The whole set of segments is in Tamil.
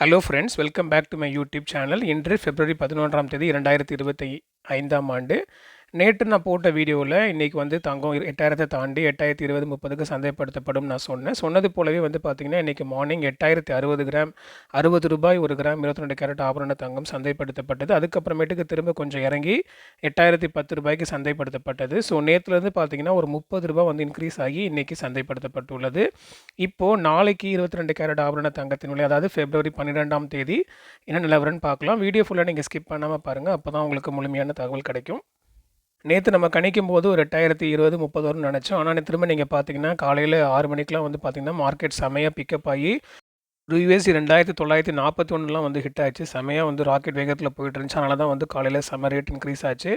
Hello friends welcome back to my YouTube channel இன்று பிப்ரவரி பதினொன்றாம் தேதி இரண்டாயிரத்தி இருபத்தி ஐந்தாம் ஆண்டு. நேற்று நான் போட்ட வீடியோவில் இன்றைக்கி வந்து தங்கம் எட்டாயிரத்தை தாண்டி எட்டாயிரத்தி இருபது முப்பதுக்கு சந்தைப்படுத்தப்படும் நான் சொன்னேன். சொன்னது போலவே வந்து பார்த்திங்கன்னா இன்றைக்கி மார்னிங் எட்டாயிரத்தி அறுபது கிராம் அறுபது ரூபாய் ஒரு கிராம் இருபத்தி ரெண்டு கேரட் ஆபரண தங்கம் சந்தைப்படுத்தப்பட்டது. அதுக்கப்புறமேட்டுக்கு திரும்ப கொஞ்சம் இறங்கி எட்டாயிரத்தி பத்து ரூபாய்க்கு சந்தைப்படுத்தப்பட்டது. ஸோ நேற்றுலேருந்து பார்த்தீங்கன்னா ஒரு முப்பது ரூபாய் வந்து இன்க்ரீஸ் ஆகி இன்றைக்கி சந்தைப்படுத்தப்பட்டுள்ளது. இப்போது நாளைக்கு இருபத்தி ரெண்டு கேரட் ஆபரண தங்கத்தின் விலை அதாவது ஃபெப்ரவரி பன்னிரெண்டாம் தேதி என்ன நிலவரன்னு பார்க்கலாம் வீடியோ ஃபுல்லாக நீங்கள் ஸ்கிப் பண்ணாமல் பாருங்கள் அப்போ தான் உங்களுக்கு முழுமையான தகவல் கிடைக்கும். நேற்று நம்ம கணிக்கும் போது ஒரு எட்டாயிரத்தி இருபது முப்பது வரும்னு நினச்சோம். ஆனால் திரும்ப நீங்கள் பார்த்தீங்கன்னா காலையில் ஆறு மணிக்கெலாம் வந்து பார்த்தீங்கன்னா மார்க்கெட் செமையாக பிக்கப் ஆகி ஒரு யூஎஸ்சி ரெண்டாயிரத்தி தொள்ளாயிரத்தி நாற்பத்தி ஒன்றுலாம் வந்து ஹிட் ஆச்சு. செமையாக வந்து ராக்கெட் வேகத்தில் போயிட்டு இருந்துச்சு. அதனால தான் வந்து காலையில் செம்ம ரேட் இன்க்ரீஸ் ஆச்சு.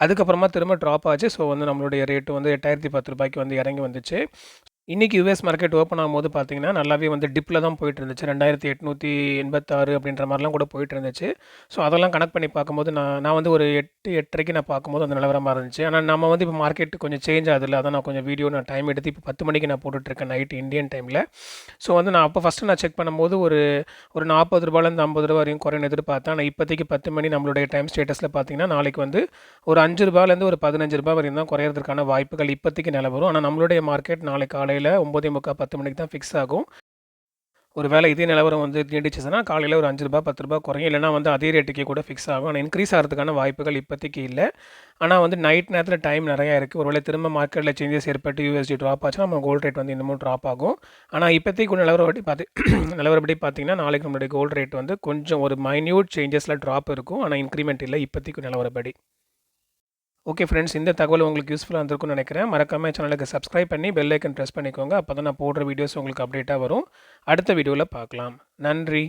அதுக்கப்புறமா திரும்ப ட்ராப் ஆச்சு. ஸோ வந்து நம்மளுடைய ரேட்டு வந்து எட்டாயிரத்தி பத்து ரூபாய்க்கு வந்து இறங்கி வந்துச்சு. இன்றைக்கி யூஎஸ் மார்க்கெட் ஓப்பன் ஆகும்போது பார்த்தீங்கன்னா நல்லாவே வந்து டிப்பில் தான் போயிட்டு இருந்துச்சு. ரெண்டாயிரத்தி எட்நூற்றி எண்பத்தாறு அப்படின்ற மாதிரிலாம் கூட போயிட்டு இருந்துச்சு. ஸோ அதெல்லாம் கனெக்ட் பண்ணி பார்க்கும்போது நான் நான் வந்து ஒரு எட்டு எட்டரைக்கு நான் பார்க்கும்போது அந்த நிலவரமாக இருந்துச்சு. ஆனால் நம்ம வந்து இப்போ மார்க்கெட் கொஞ்சம் சேஞ்ச் ஆகுதுல அதான் நான் கொஞ்சம் வீடியோ நான் டைம் எடுத்து இப்போ பத்து மணிக்கு நான் போட்டுட்ருக்கேன் நைட் இந்தியன் டைமில் ஸோ வந்து நான் அப்போ ஃபஸ்ட்டு நான் செக் பண்ணும்போது ஒரு ஒரு நாற்பது ரூபாயிலேருந்து ஐம்பது ரூபா வரையும் குறையும் எதிர்பார்த்தேன். ஆனால் இப்போதைக்கு பத்து மணி நம்மளுடைய டைம் ஸ்டேட்டஸில் பார்த்தீங்கன்னா நாளைக்கு வந்து ஒரு அஞ்சு ரூபாயிலேருந்து ஒரு பதினஞ்சு ரூபாய் வரையும் தான் குறையிறதுக்கான வாய்ப்புகள் இப்போதைக்கு நிலவரும். ஆனால் நம்மளுடைய மார்க்கெட் நாளைக்கு காலை காலையில் ஒம்பதே முக்கால் பத்து மணிக்கு தான் ஃபிக்ஸ் ஆகும். ஒரு வேளை இதே நிலவரம் வந்து நீடிச்சுச்சுன்னா காலையில் ஒரு அஞ்சு ரூபாய் பத்து ரூபாய் குறையும். இல்லைனா வந்து அதே ரேட்டுக்கே கூட ஃபிக்ஸ் ஆகும். ஆனால் இன்க்ரீஸ் ஆகிறதுக்கான வாய்ப்புகள் இப்போதைக்கு இல்லை. ஆனால் வந்து நைட் நேரத்தில் டைம் நிறையா இருக்குது ஒருவேளை திரும்ப மார்க்கெட்டில் சேஞ்சஸ் ஏற்பட்டு யூஎஸ்டி ட்ராப் ஆச்சுன்னா நம்ம கோல்டு ரேட் வந்து இன்னமும் ட்ராப் ஆகும். ஆனால் இப்போதைக்கு நிலவரப்படி பார்த்து நிலவரப்படி பார்த்தீங்கன்னா நாளைக்கு நம்மளுடைய கோல்ட் ரேட் வந்து கொஞ்சம் ஒரு மைன்யூட் சேஞ்சஸில் ட்ராப் இருக்கும். ஆனால் இன்க்ரிமெண்ட் இல்லை இப்போதைக்கு நிலவரப்படி. ஓகே ஃப்ரெண்ட்ஸ் இந்த தகவல் உங்களுக்கு யூஸ்ஃபுல்லாக இருந்திருக்கும்னு நினைக்கிறேன். மறக்காம சேனலுக்கு சப்ஸ்கிரைப் பண்ணி பெல் ஐக்கன் ப்ரெஸ் பண்ணிக்கோங்க. அப்போ தான் நான் போடுற வீடியோஸ் உங்களுக்கு அப்டேட்டாக வரும். அடுத்த வீடியோவில் பார்க்கலாம். நன்றி.